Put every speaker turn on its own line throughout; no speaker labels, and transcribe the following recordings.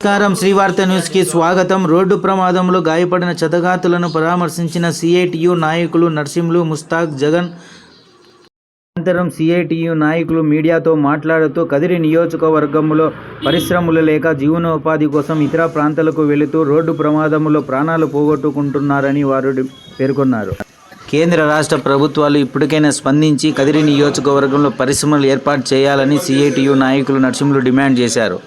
నమస్కారం. శ్రీవార్త న్యూస్కి స్వాగతం. రోడ్డు ప్రమాదంలో గాయపడిన చతగాతులను పరామర్శించిన సిఐటియు నాయకులు నర్సింలు ముస్తాక్ జగన్. అనంతరం సిఐటియు నాయకులు మీడియాతో మాట్లాడుతూ కదిరి నియోజకవర్గంలో పరిశ్రమలు లేక జీవనోపాధి కోసం ఇతర ప్రాంతాలకు వెళుతూ రోడ్డు ప్రమాదంలో ప్రాణాలు పోగొట్టుకుంటున్నారని వారు పేర్కొన్నారు. కేంద్ర రాష్ట్ర ప్రభుత్వాలు ఇప్పటికైనా స్పందించి కదిరి నియోజకవర్గంలో పరిశ్రమలు ఏర్పాటు చేయాలని సిఐటియు నాయకులు నర్సింలు డిమాండ్ చేశారు.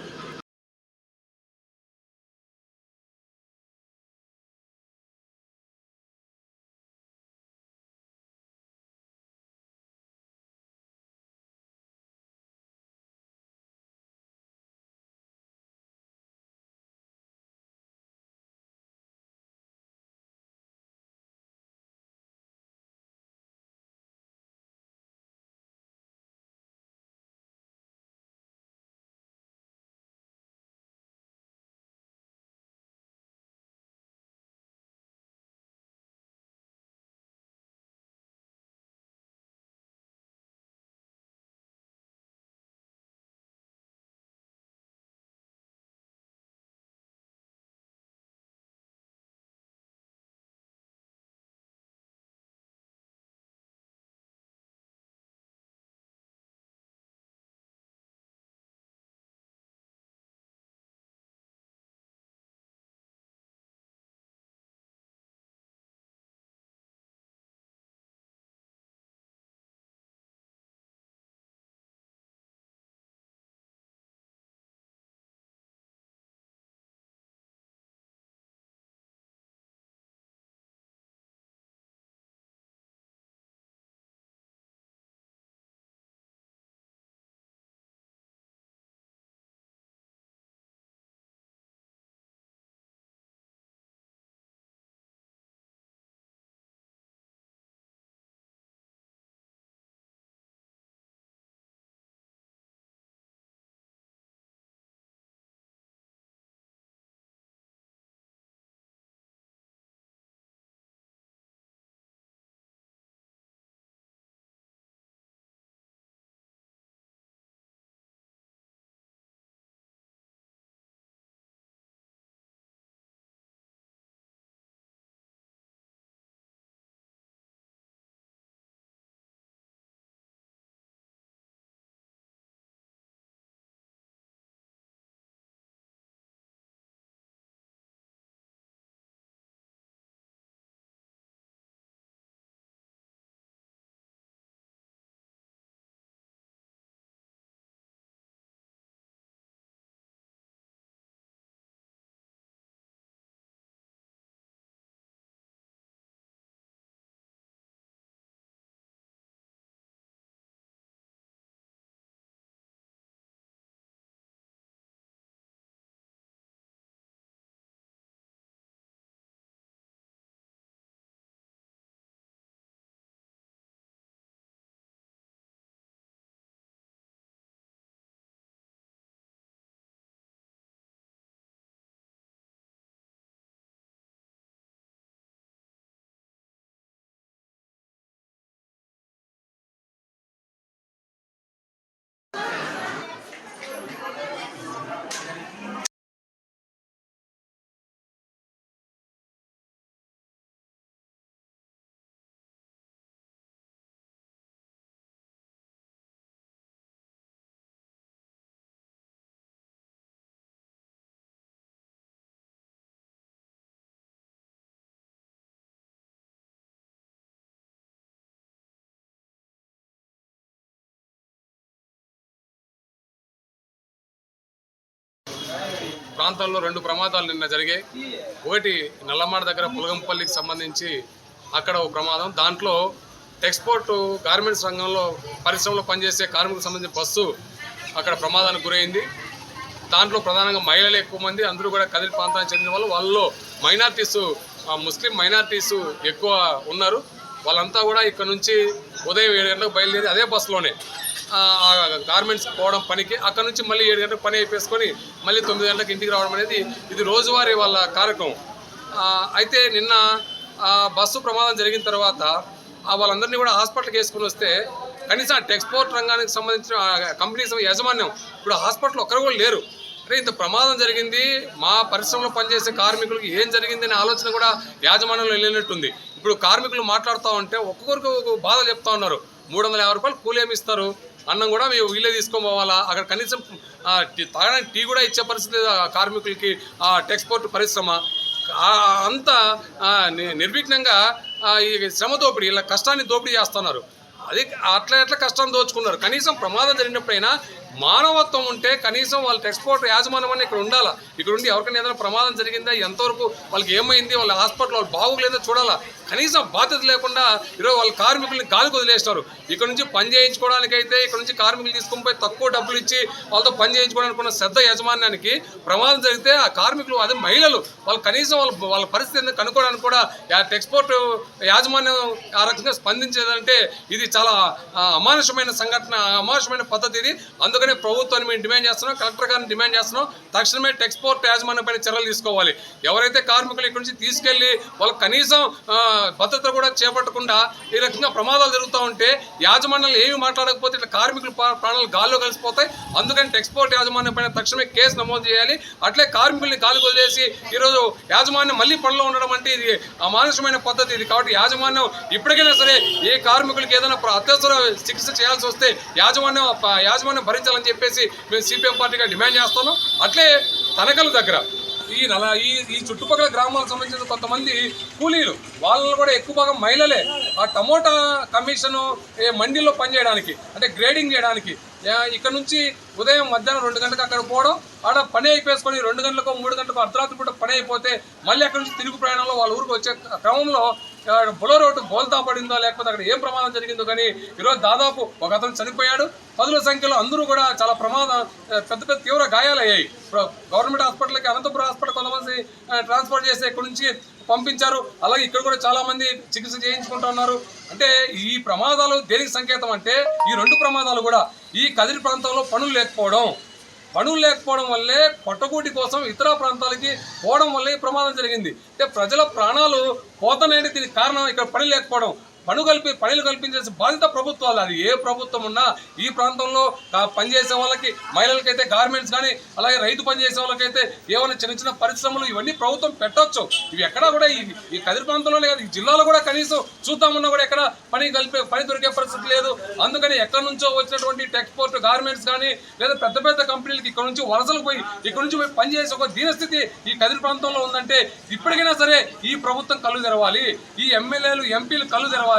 ప్రాంతాల్లో రెండు ప్రమాదాలు నిన్న జరిగాయి. ఒకటి నల్లమాడ దగ్గర పులగంపల్లికి సంబంధించి అక్కడ ఒక ప్రమాదం. దాంట్లో ఎక్స్పోర్ట్ గార్మెంట్స్ రంగంలో పరిశ్రమలో పనిచేసే కార్మికులకు సంబంధించిన బస్సు అక్కడ ప్రమాదానికి గురైంది. దాంట్లో ప్రధానంగా మహిళలు ఎక్కువ మంది అందరూ కూడా కదిరి ప్రాంతానికి చెందిన వాళ్ళు. వాళ్ళలో మైనార్టీస్ ముస్లిం మైనార్టీస్ ఎక్కువ ఉన్నారు. వాళ్ళంతా కూడా ఇక్కడ నుంచి ఉదయం ఏడు గంటలకు బయలుదేరి అదే బస్సులోనే గార్మెంట్స్ పోవడం పనికి. అక్కడ నుంచి మళ్ళీ ఏడు గంటలకు పని అయిపోసుకొని మళ్ళీ తొమ్మిది గంటలకు ఇంటికి రావడం అనేది ఇది రోజువారీ వాళ్ళ కార్యక్రమం. అయితే నిన్న బస్సు ప్రమాదం జరిగిన తర్వాత వాళ్ళందరినీ కూడా హాస్పిటల్కి వేసుకుని వస్తే కనీసం టెక్స్పోర్ట్ రంగానికి సంబంధించిన కంపెనీస్ కంపెనీ యాజమాన్యం ఇప్పుడు హాస్పిటల్ ఒక్కరు కూడా లేరు. అరే ఇంత ప్రమాదం జరిగింది మా పరిశ్రమలో పనిచేసే కార్మికులకు ఏం జరిగింది అనే ఆలోచన కూడా యాజమాన్యంలో వెళ్ళినట్టుంది. ఇప్పుడు కార్మికులు మాట్లాడుతూ ఉంటే ఒక్కొక్కరికి ఒక బాధ చెప్తా ఉన్నారు. మూడు వందల యాభై రూపాయలు కూలేమిస్తారు ఇస్తారు? అన్నం కూడా మేము వీళ్ళే తీసుకొని పోవాలా? అక్కడ కనీసం తాగడానికి టీ కూడా ఇచ్చే పరిస్థితి ఆ కార్మికులకి ఆ టెక్స్పోర్ట్ పరిశ్రమ అంతా అంత నిర్విఘ్నంగా ఈ శ్రమ దోపిడీ ఇలా కష్టాన్ని దోపిడీ చేస్తున్నారు. అది అట్లా ఎట్లా కష్టాన్ని దోచుకున్నారు. కనీసం ప్రమాదం జరిగినప్పుడైనా మానవత్వం ఉంటే కనీసం వాళ్ళ ఎక్స్పోర్ట్ యాజమాన్యం అని ఇక్కడ ఉండాలా? ఇక్కడ ఉండి ఎవరికైనా ఏదైనా ప్రమాదం జరిగిందా? ఎంతవరకు వాళ్ళకి ఏమైంది? వాళ్ళ హాస్పిటల్ వాళ్ళు బాగోలేదో చూడాలా? కనీసం బాధ్యత లేకుండా ఈరోజు వాళ్ళ కార్మికుల్ని గాలికి వదిలేస్తారు. ఇక్కడ నుంచి పని చేయించుకోవడానికి అయితే ఇక్కడ నుంచి కార్మికులు తీసుకుని పోయి తక్కువ డబ్బులు ఇచ్చి వాళ్ళతో పని చేయించుకోవడానికి ఉన్న శ్రద్ధ యాజమాన్యానికి ప్రమాదం జరిగితే ఆ కార్మికులు అదే మహిళలు వాళ్ళు కనీసం వాళ్ళ వాళ్ళ పరిస్థితి కనుక్కోవడానికి కూడా ఎక్స్పోర్ట్ యాజమాన్యం ఆ రకంగా స్పందించేదంటే ఇది చాలా అమానుషమైన సంఘటన అమానుషమైన పద్ధతి ఇది. అందుకని ప్రభుత్వాన్ని మేము డిమాండ్ చేస్తున్నాం కలెక్టర్ గారిని డిమాండ్ చేస్తున్నాం. తక్షణమే టెక్స్పోర్ట్ యాజమాన్యం చర్యలు తీసుకోవాలి. ఎవరైతే కార్మికులు ఇక్కడి నుంచి తీసుకెళ్ళి వాళ్ళు కనీసం భద్రత కూడా చేపట్టకుండా ఈ రకంగా ప్రమాదాలు జరుగుతూ ఉంటే యాజమాన్యాలు ఏమి మాట్లాడకపోతే ఇట్లా కార్మికుల ప్రాణాలు గాల్లో కలిసిపోతాయి. అందుకని టెక్స్పోర్ట్ యాజమాన్యం పైన తక్షణమే కేసు నమోదు చేయాలి. అట్లే కార్మికుల్ని గాలికి వదిలేసి ఈరోజు యాజమాన్యం మళ్ళీ పనిలో ఉండడం అంటే ఇది అమానుషమైన పద్ధతి ఇది. కాబట్టి యాజమాన్యం ఇప్పటికైనా సరే ఏ కార్మికులకి ఏదైనా అత్యవసర చికిత్స చేయాల్సి వస్తే యాజమాన్యం యాజమాన్యం భరించాలి భరించాలని చెప్పేసి మేము సిపిఎం పార్టీగా డిమాండ్ చేస్తున్నాం. అట్లే తనకల దగ్గర ఈ నల ఈ ఈ చుట్టుపక్కల గ్రామాలకు సంబంధించిన కొంతమంది కూలీలు వాళ్ళని కూడా ఎక్కువ భాగం మహిళలే. ఆ టమోటా కమిషన్ మండీలో పనిచేయడానికి అంటే గ్రేడింగ్ చేయడానికి ఇక్కడ నుంచి ఉదయం మధ్యాహ్నం రెండు గంటలకు అక్కడ పోవడం ఆడ పని అయిపోసుకొని రెండు గంటలకు మూడు గంటలకు అర్ధరాత్రి పూట పని అయిపోతే మళ్ళీ అక్కడ నుంచి తిరుగు ప్రయాణంలో వాళ్ళ ఊరికి వచ్చే క్రమంలో ఆ, బులో రోడ్డు బోల్తా పడిందో లేకపోతే అక్కడ ఏం ప్రమాదం జరిగిందో కానీ ఈరోజు దాదాపు ఒక అతను చనిపోయాడు. పదుల సంఖ్యలో అందరూ కూడా చాలా ప్రమాదం పెద్ద పెద్ద తీవ్ర గాయాలయ్యాయి. గవర్నమెంట్ హాస్పిటల్కి అనంతపురం హాస్పిటల్ కొంతమంది ట్రాన్స్ఫర్ చేసి ఇక్కడ నుంచి పంపించారు. అలాగే ఇక్కడ కూడా చాలామంది చికిత్స చికిత్స చేయించుకుంటున్నారు అంటే ఈ ప్రమాదాలు దేనికి సంకేతం అంటే ఈ రెండు ప్రమాదాలు కూడా ఈ కదిరి ప్రాంతంలో పనులు లేకపోవడం. పనులు లేకపోవడం వల్లే పొట్టకూటి కోసం ఇతర ప్రాంతాలకి పోవడం వల్లే ఈ ప్రమాదం జరిగింది. అంటే ప్రజల ప్రాణాలు పోతనేది దీనికి కారణం? ఇక్కడ పని లేకపోవడం. పను కల్పి పనులు కల్పించాల్సిన బాధ్యత ప్రభుత్వాలు అది. ఏ ప్రభుత్వం ఉన్నా ఈ ప్రాంతంలో పనిచేసే వాళ్ళకి మహిళలకైతే గార్మెంట్స్ కానీ అలాగే రైతు పనిచేసే వాళ్ళకైతే ఏమైనా చిన్న చిన్న పరిశ్రమలు ఇవన్నీ ప్రభుత్వం పెట్టొచ్చు. ఇవి ఎక్కడా కూడా ఈ ఈ కదిరి ప్రాంతంలోనే కాదు ఈ జిల్లాలో కూడా కనీసం చూద్దామన్నా కూడా ఎక్కడ పని కలిపే పని దొరికే పరిస్థితి లేదు. అందుకని ఎక్కడి నుంచో వచ్చినటువంటి టెక్స్పోర్ట్ గార్మెంట్స్ కానీ లేదా పెద్ద పెద్ద కంపెనీలకి ఇక్కడ నుంచి వలసలు పోయి ఇక్కడ నుంచి పోయి పనిచేసే ఒక దీనస్థితి ఈ కదిరి ప్రాంతంలో ఉందంటే ఇప్పటికైనా సరే ఈ ప్రభుత్వం కళ్ళు తెరవాలి. ఈ ఎమ్మెల్యేలు ఎంపీలు కళ్ళు తెరవాలి.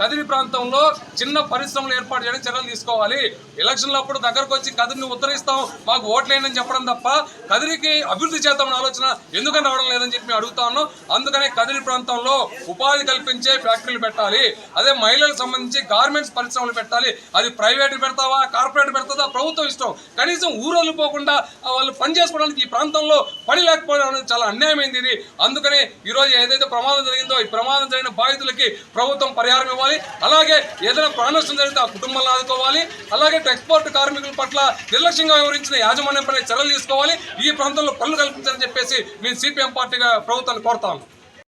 కదిరి ప్రాంతంలో చిన్న పరిశ్రమలు ఏర్పాటు చేయడం చర్యలు తీసుకోవాలి. ఎలక్షన్ల అప్పుడు దగ్గరకు వచ్చి కదిరిని ఉత్తరిస్తాం మాకు ఓట్లేనని చెప్పడం తప్ప కదిరికి అభివృద్ధి చేద్దామని ఆలోచన ఎందుకని రావడం లేదని చెప్పి మేము అడుగుతా ఉన్నాం. అందుకనే కదిరి ప్రాంతంలో ఉపాధి కల్పించే ఫ్యాక్టరీలు పెట్టాలి. అదే మహిళలకు సంబంధించి గార్మెంట్స్ పరిశ్రమలు పెట్టాలి. అది ప్రైవేట్ పెడతావా కార్పొరేట్ పెడతావా ప్రభుత్వం ఇష్టం. కనీసం ఊరోళ్ళు పోకుండా వాళ్ళు పని చేసుకోవడానికి ఈ ప్రాంతంలో పని లేకపోవడం అనేది చాలా అన్యాయమైంది ఇది. అందుకనే ఈరోజు ఏదైతే ప్రమాదం జరిగిందో ఈ ప్రమాదం జరిగిన బాధితులకి ప్రభుత్వం పరిహారం ఇవ్వాలి. అలాగే ఏదైనా ప్రాణ నష్టం జరిగితే ఆ కుటుంబాలను ఆదుకోవాలి. అలాగే ఎక్స్పోర్ట్ కార్మికుల పట్ల నిర్లక్ష్యంగా వివరించిన యాజమాన్యంపై చర్యలు తీసుకోవాలి. ఈ ప్రాంతంలో పనులు కల్పించాలని చెప్పేసి మేము సిపిఎం పార్టీగా ప్రభుత్వాన్ని కోరుతాము